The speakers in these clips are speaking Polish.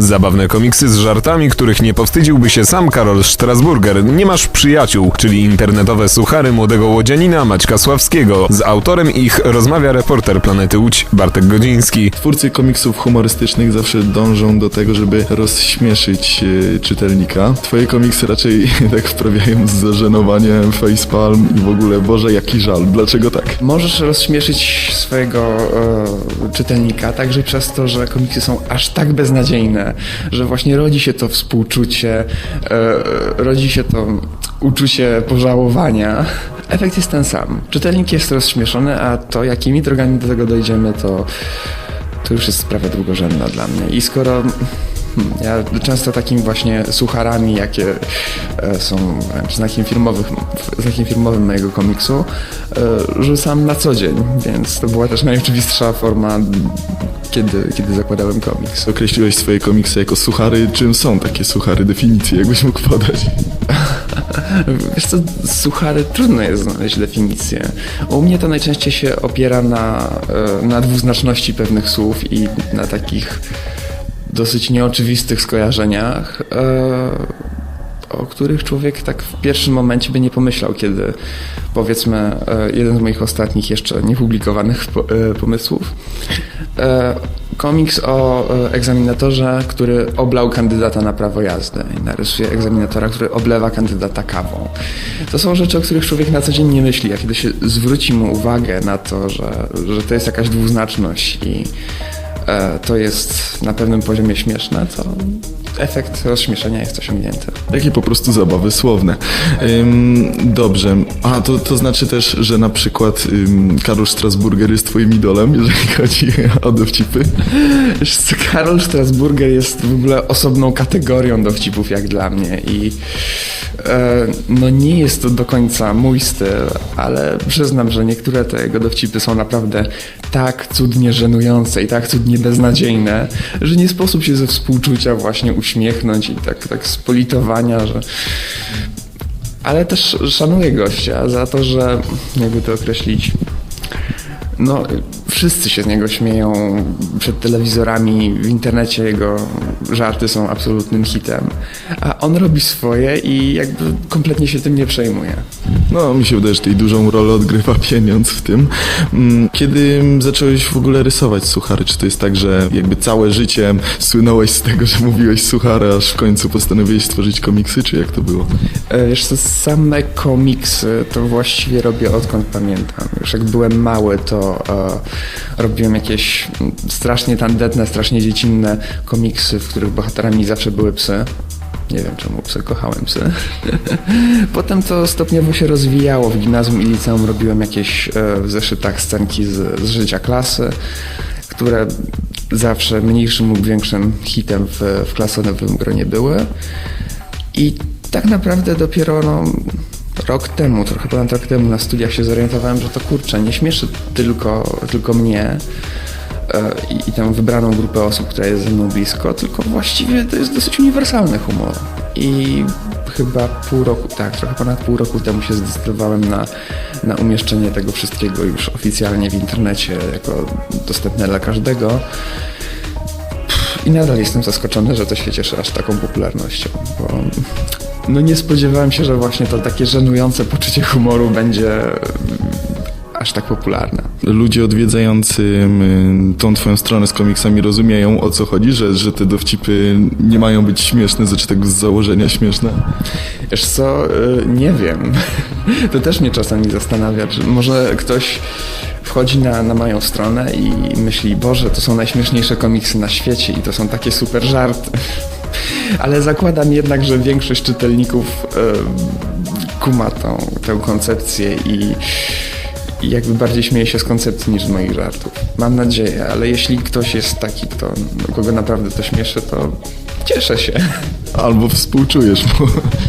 Zabawne komiksy z żartami, których nie powstydziłby się sam Karol Strasburger. Nie masz przyjaciół, czyli internetowe suchary młodego łodzianina Maćka Sławskiego. Z autorem ich rozmawia reporter Planety Łódź Bartek Godziński. Twórcy komiksów humorystycznych zawsze dążą do tego, żeby rozśmieszyć e, czytelnika. Twoje komiksy raczej tak wprawiają z zażenowaniem, facepalm i w ogóle, Boże, jaki żal. Dlaczego tak? Możesz rozśmieszyć swojego e, czytelnika także przez to, że komiksy są aż tak beznadziejne, że właśnie rodzi się to współczucie, e, rodzi się to uczucie pożałowania. Efekt jest ten sam. Czytelnik jest rozśmieszony, a to jakimi drogami do tego dojdziemy, to, to już jest sprawa drugorzędna dla mnie. I skoro ja często takimi właśnie sucharami, jakie e, są znakiem, firmowych, znakiem firmowym mojego komiksu, e, rzucam na co dzień, więc to była też najoczywistsza forma, kiedy, kiedy zakładałem komiks. Określiłeś swoje komiksy jako suchary. Czym są takie suchary? Definicje, jakbyś mógł podać? Wiesz co, suchary trudno jest znaleźć definicję. U mnie to najczęściej się opiera na, e, na dwuznaczności pewnych słów i na takich dosyć nieoczywistych skojarzeniach, e, o których człowiek tak w pierwszym momencie by nie pomyślał, kiedy powiedzmy e, jeden z moich ostatnich jeszcze niepublikowanych e, pomysłów. Komiks o egzaminatorze, który oblał kandydata na prawo jazdy i narysuje egzaminatora, który oblewa kandydata kawą. To są rzeczy, o których człowiek na co dzień nie myśli, a kiedy się zwróci mu uwagę na to, że, że to jest jakaś dwuznaczność i to jest na pewnym poziomie śmieszne, to efekt rozśmieszenia jest osiągnięty. Takie po prostu zabawy słowne. Ym, dobrze. A to, to znaczy też, że na przykład ym, Karol Strasburger jest twoim idolem, jeżeli chodzi o dowcipy? Karol Strasburger jest w ogóle osobną kategorią dowcipów jak dla mnie i e, no nie jest to do końca mój styl, ale przyznam, że niektóre te jego dowcipy są naprawdę tak cudnie żenujące i tak cudnie beznadziejne, że nie sposób się ze współczucia właśnie uśmiechnąć i tak, tak z politowania, że ale też szanuję gościa za to, że jakby to określić. No, wszyscy się z niego śmieją przed telewizorami, w internecie jego żarty są absolutnym hitem, a on robi swoje i jakby kompletnie się tym nie przejmuje. No, mi się wydaje, że tutaj dużą rolę odgrywa pieniądz w tym. Mm, Kiedy zacząłeś w ogóle rysować suchary? Czy to jest tak, że jakby całe życie słynąłeś z tego, że mówiłeś suchary, aż w końcu postanowiłeś stworzyć komiksy, czy jak to było? E, Wiesz co, same komiksy to właściwie robię odkąd pamiętam. Już jak byłem mały, to e, robiłem jakieś strasznie tandetne, strasznie dziecinne komiksy, w których bohaterami zawsze były psy. Nie wiem czemu psy, kochałem psy. Potem to stopniowo się rozwijało. W gimnazjum i liceum robiłem jakieś e, w zeszytach scenki z, z życia klasy, które zawsze mniejszym lub większym hitem w, w gronie były. I tak naprawdę dopiero no, rok temu, trochę ponad rok temu na studiach się zorientowałem, że to kurczę, nie śmieszy tylko, tylko mnie e, i, i tę wybraną grupę osób, która jest ze mną blisko, tylko właściwie to jest dosyć uniwersalny humor. I chyba pół roku, tak, trochę ponad pół roku temu się zdecydowałem na, na umieszczenie tego wszystkiego już oficjalnie w internecie jako dostępne dla każdego. I nadal jestem zaskoczony, że to się cieszy aż taką popularnością, bo no nie spodziewałem się, że właśnie to takie żenujące poczucie humoru będzie mm, aż tak popularne. Ludzie odwiedzający ym, tą twoją stronę z komiksami rozumieją o co chodzi, że, że te dowcipy nie mają być śmieszne, znaczy tak z założenia śmieszne? Wiesz co, y, nie wiem. To też mnie czasami zastanawia, czy może ktoś wchodzi na, na moją stronę i myśli, Boże, to są najśmieszniejsze komiksy na świecie i to są takie super żarty. Ale zakładam jednak, że większość czytelników y, kuma tą, tę koncepcję i, jakby bardziej śmieje się z koncepcji niż z moich żartów. Mam nadzieję, ale jeśli ktoś jest taki, kto, kogo naprawdę to śmieszy, to cieszę się. Albo współczujesz mu.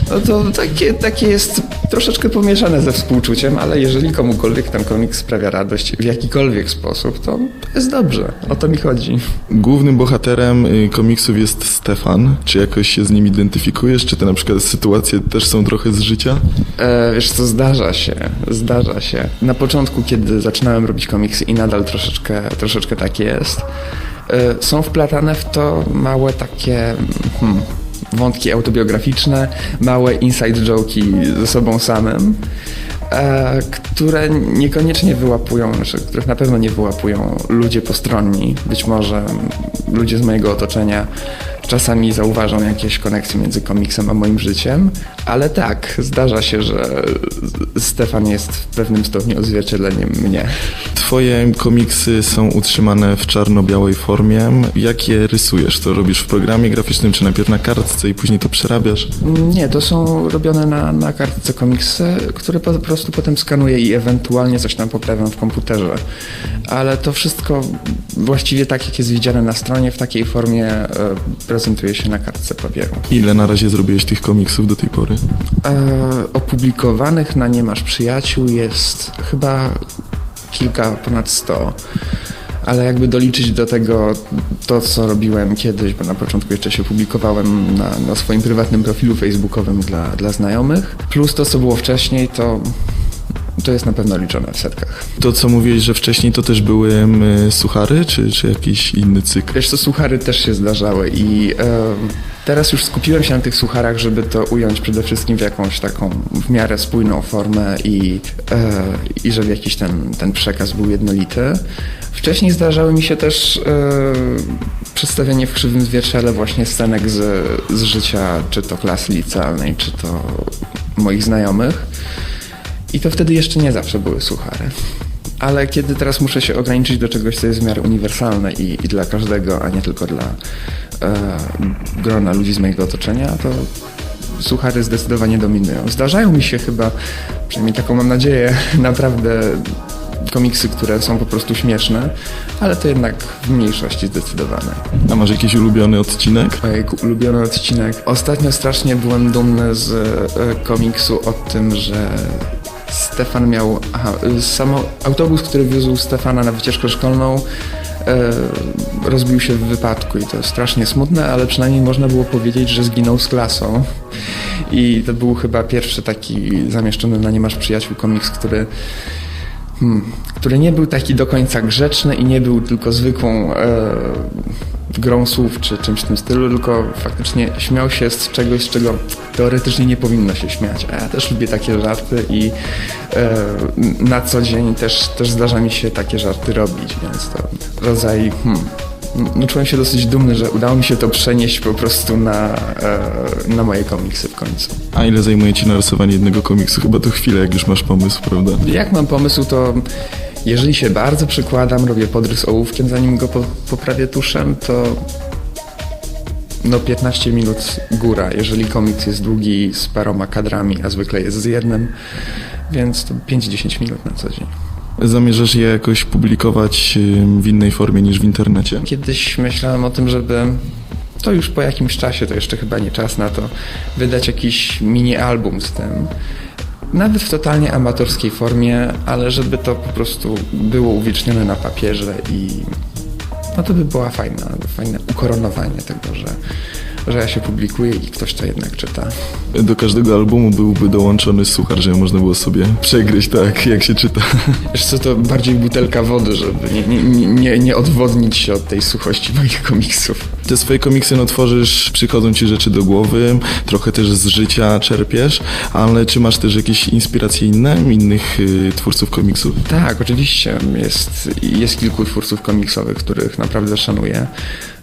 No to takie, takie jest troszeczkę pomieszane ze współczuciem, ale jeżeli komukolwiek ten komiks sprawia radość w jakikolwiek sposób, to, jest dobrze. O to mi chodzi. Głównym bohaterem y, komiksów jest Stefan. Czy jakoś się z nim identyfikujesz? Czy te na przykład sytuacje też są trochę z życia? E, wiesz co, zdarza się, zdarza się. Na początku, kiedy zaczynałem robić komiksy i nadal troszeczkę, troszeczkę tak jest, są wplatane w to małe takie hmm, wątki autobiograficzne, małe inside joke'i ze sobą samym, e, które niekoniecznie wyłapują, znaczy, których na pewno nie wyłapują ludzie postronni, być może ludzie z mojego otoczenia czasami zauważą jakieś koneksje między komiksem a moim życiem, ale tak, zdarza się, że Stefan jest w pewnym stopniu odzwierciedleniem mnie. Twoje komiksy są utrzymane w czarno-białej formie. Jak je rysujesz? To robisz w programie graficznym, czy najpierw na kartce i później to przerabiasz? Nie, to są robione na, na kartce komiksy, które po prostu potem skanuję i ewentualnie coś tam poprawiam w komputerze. Ale to wszystko właściwie tak, jak jest widziane na stronie, w takiej formie e, prezentuje się na kartce papieru. Ile na razie zrobiłeś tych komiksów do tej pory? E, opublikowanych na Nie Masz Przyjaciół jest chyba kilka, ponad 100. Ale jakby doliczyć do tego to, co robiłem kiedyś, bo na początku jeszcze się publikowałem na, na swoim prywatnym profilu facebookowym dla, dla znajomych, plus to, co było wcześniej, to, to jest na pewno liczone w setkach. To, co mówiłeś, że wcześniej to też były mm, suchary, czy, czy jakiś inny cykl? Wiesz co, suchary też się zdarzały i e, teraz już skupiłem się na tych sucharach, żeby to ująć przede wszystkim w jakąś taką w miarę spójną formę i, e, i żeby jakiś ten, ten przekaz był jednolity. Wcześniej zdarzały mi się też e, przedstawienie w krzywym zwierciadle właśnie scenek z, z życia, czy to klasy licealnej, czy to moich znajomych. I to wtedy jeszcze nie zawsze były suchary. Ale kiedy teraz muszę się ograniczyć do czegoś, co jest w miarę uniwersalne i, i dla każdego, a nie tylko dla e, grona ludzi z mojego otoczenia, to suchary zdecydowanie dominują. Zdarzają mi się chyba, przynajmniej taką mam nadzieję, naprawdę komiksy, które są po prostu śmieszne, ale to jednak w mniejszości zdecydowane. A masz jakiś ulubiony odcinek? Ojejku, ulubiony odcinek. Ostatnio strasznie byłem dumny z e, komiksu o tym, że Stefan miał. Aha, samo autobus, który wiózł Stefana na wycieczkę szkolną, e, rozbił się w wypadku i to strasznie smutne, ale przynajmniej można było powiedzieć, że zginął z klasą. I to był chyba pierwszy taki zamieszczony na Nie Masz Przyjaciół komiks, który Hmm, który nie był taki do końca grzeczny i nie był tylko zwykłą e, grą słów czy czymś w tym stylu, tylko faktycznie śmiał się z czegoś, z czego teoretycznie nie powinno się śmiać. A ja też lubię takie żarty i e, na co dzień też, też zdarza mi się takie żarty robić, więc to rodzaj. Hmm, no, czułem się dosyć dumny, że udało mi się to przenieść po prostu na, e, na moje komiksy w końcu. A ile zajmuje ci narysowanie jednego komiksu? Chyba to chwilę, jak już masz pomysł, prawda? Jak mam pomysł, to jeżeli się bardzo przykładam, robię podrys ołówkiem, zanim go po, poprawię tuszem, to no 15 minut góra, jeżeli komiks jest długi z paroma kadrami, a zwykle jest z jednym, więc to 5-10 minut na co dzień. Zamierzasz je jakoś publikować w innej formie niż w internecie? Kiedyś myślałem o tym, żeby to już po jakimś czasie, to jeszcze chyba nie czas na to, wydać jakiś mini album z tym. Nawet w totalnie amatorskiej formie, ale żeby to po prostu było uwiecznione na papierze i no to by była fajna, fajne ukoronowanie tego, że, że ja się publikuję i ktoś to jednak czyta. Do każdego albumu byłby dołączony suchar, żeby można było sobie przegryźć tak, jak się czyta. Wiesz co, to bardziej butelka wody, żeby nie, nie, nie, nie odwodnić się od tej suchości moich komiksów. Te swoje komiksy no tworzysz, przychodzą ci rzeczy do głowy, trochę też z życia czerpiesz, ale czy masz też jakieś inspiracje inne, innych y, twórców komiksów? Tak, oczywiście. Jest, jest kilku twórców komiksowych, których naprawdę szanuję.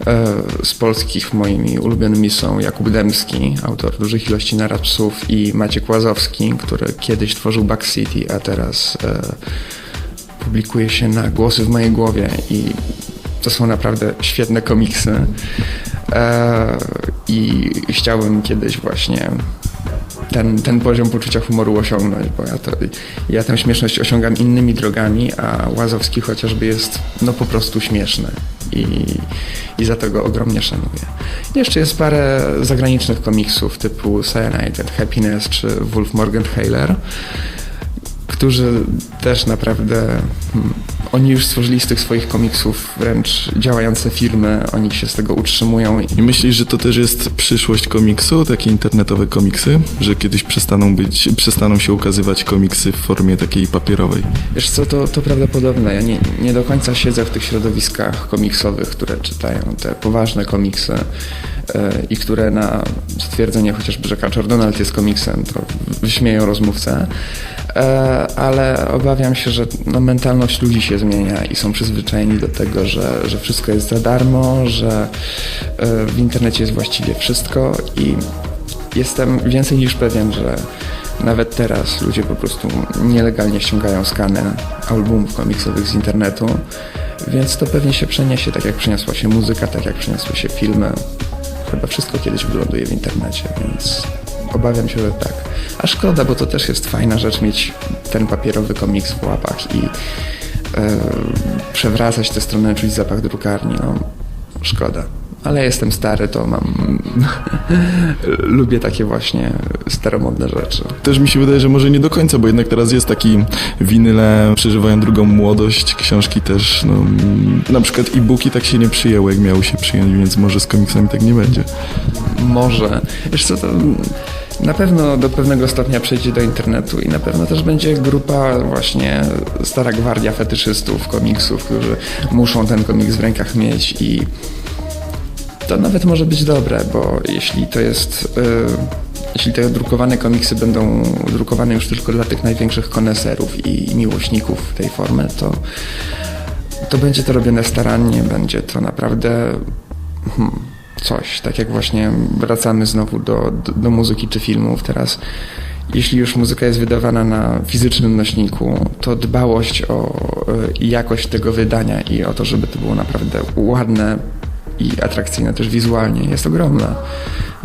E, Z polskich moimi ulubionymi są Jakub Demski, autor dużych ilości narrapsów i Maciek Łazowski, który kiedyś tworzył Back City, a teraz e, publikuje się na Głosy w mojej głowie i to są naprawdę świetne komiksy. E, I chciałbym kiedyś właśnie ten, ten poziom poczucia humoru osiągnąć, bo ja, to, ja tę śmieszność osiągam innymi drogami, a Łazowski chociażby jest no po prostu śmieszny i, i za to go ogromnie szanuję. Jeszcze jest parę zagranicznych komiksów typu Cyanide Happiness czy Wolf Morgenthaler, którzy też naprawdę hmm, Oni już stworzyli z tych swoich komiksów wręcz działające firmy, oni się z tego utrzymują. I myślisz, że to też jest przyszłość komiksu, takie internetowe komiksy? Że kiedyś przestaną być, przestaną się ukazywać komiksy w formie takiej papierowej? Wiesz co, to, to prawdopodobne. Ja nie, nie do końca siedzę w tych środowiskach komiksowych, które czytają te poważne komiksy e, i które na stwierdzenie chociażby, że Kaczor Donald jest komiksem, to wyśmieją rozmówcę. E, ale obawiam się, że no, mentalność ludzi się zmienia i są przyzwyczajeni do tego, że, że wszystko jest za darmo, że e, w internecie jest właściwie wszystko i jestem więcej niż pewien, że nawet teraz ludzie po prostu nielegalnie ściągają skany albumów komiksowych z internetu, więc to pewnie się przeniesie, tak jak przeniosła się muzyka, tak jak przeniosły się filmy. Chyba wszystko kiedyś wyląduje w internecie, więc obawiam się, że tak. A szkoda, bo to też jest fajna rzecz mieć ten papierowy komiks w łapach i e, przewracać tę stronę, czuć zapach drukarni. No, szkoda. Ale jestem stary, to mam. Lubię takie właśnie staromodne rzeczy. Też mi się wydaje, że może nie do końca, bo jednak teraz jest taki winyle, przeżywają drugą młodość, książki też, no, na przykład e-booki tak się nie przyjęły, jak miały się przyjąć, więc może z komiksami tak nie będzie. Może. Wiesz co, to na pewno do pewnego stopnia przejdzie do internetu i na pewno też będzie grupa właśnie stara gwardia fetyszystów komiksów, którzy muszą ten komiks w rękach mieć i to nawet może być dobre, bo jeśli to jest... y, jeśli te drukowane komiksy będą drukowane już tylko dla tych największych koneserów i miłośników tej formy, to, to będzie to robione starannie, będzie to naprawdę hmm, coś. Tak jak właśnie wracamy znowu do, do, do muzyki czy filmów teraz. Jeśli już muzyka jest wydawana na fizycznym nośniku, to dbałość o y, jakość tego wydania i o to, żeby to było naprawdę ładne i atrakcyjne też wizualnie jest ogromna.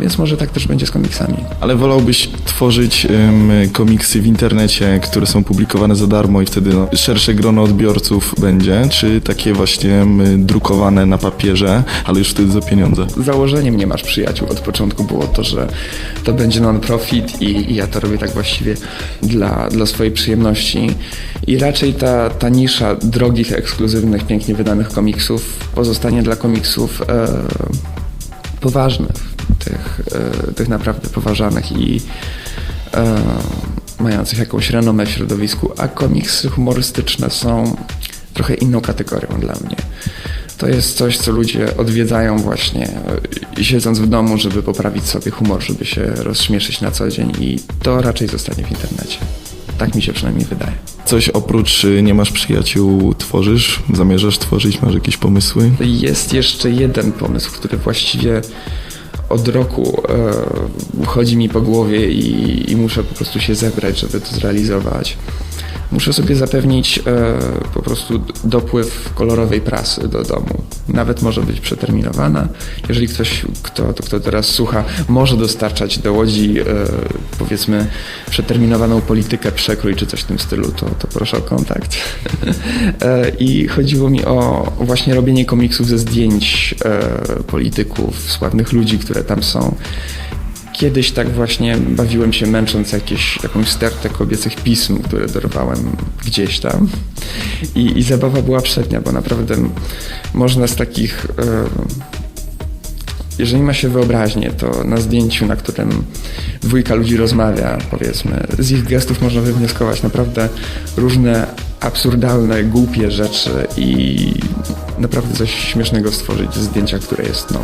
Więc może tak też będzie z komiksami. Ale wolałbyś tworzyć em, komiksy w internecie, które są publikowane za darmo i wtedy no, szersze grono odbiorców będzie, czy takie właśnie em, drukowane na papierze, ale już wtedy za pieniądze? założeniem nie masz przyjaciół od początku było to, że to będzie non-profit i, i ja to robię tak właściwie dla, dla swojej przyjemności. I raczej ta, ta nisza drogich, ekskluzywnych, pięknie wydanych komiksów pozostanie dla komiksów e, poważnych, tych, e, tych naprawdę poważanych i e, mających jakąś renomę w środowisku, a komiksy humorystyczne są trochę inną kategorią dla mnie. To jest coś, co ludzie odwiedzają właśnie e, siedząc w domu, żeby poprawić sobie humor, żeby się rozśmieszyć na co dzień i to raczej zostanie w internecie. Tak mi się przynajmniej wydaje. Coś oprócz y, nie masz przyjaciół tworzysz? Zamierzasz tworzyć? Masz jakieś pomysły? Jest jeszcze jeden pomysł, który właściwie od roku e, chodzi mi po głowie i, i muszę po prostu się zebrać, żeby to zrealizować. Muszę sobie zapewnić e, po prostu dopływ kolorowej prasy do domu. Nawet może być przeterminowana. Jeżeli ktoś, kto, kto teraz słucha, może dostarczać do Łodzi e, powiedzmy przeterminowaną politykę, przekrój czy coś w tym stylu, to, to proszę o kontakt. E, I chodziło mi o właśnie robienie komiksów ze zdjęć polityków, sławnych ludzi, które tam są. Kiedyś tak właśnie bawiłem się męcząc jakieś, jakąś stertę kobiecych pism, które dorwałem gdzieś tam. I, i zabawa była przednia, bo naprawdę można z takich... E, jeżeli ma się wyobraźnię, to na zdjęciu, na którym dwójka ludzi rozmawia, powiedzmy, z ich gestów można wywnioskować naprawdę różne absurdalne, głupie rzeczy i naprawdę coś śmiesznego stworzyć ze zdjęcia, które jest no,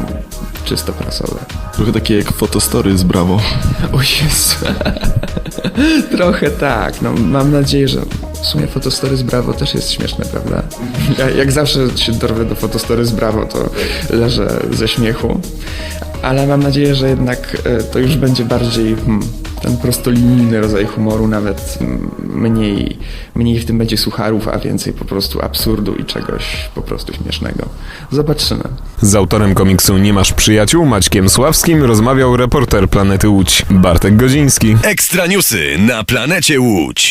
czysto prasowe. Trochę takie jak fotostory z Brawo. O Jezu. Trochę tak. No, mam nadzieję, że w sumie fotostory z Bravo też jest śmieszne, prawda? Ja, jak zawsze się dorwę do fotostory z Bravo, to leżę ze śmiechu. Ale mam nadzieję, że jednak e, to już będzie bardziej hmm, ten prostolinijny rodzaj humoru, nawet mniej, mniej w tym będzie sucharów, a więcej po prostu absurdu i czegoś po prostu śmiesznego. Zobaczymy. Z autorem komiksu Nie masz przyjaciół, Maćkiem Sławskim, rozmawiał reporter Planety Łódź, Bartek Godziński. Ekstra newsy na planecie Łódź.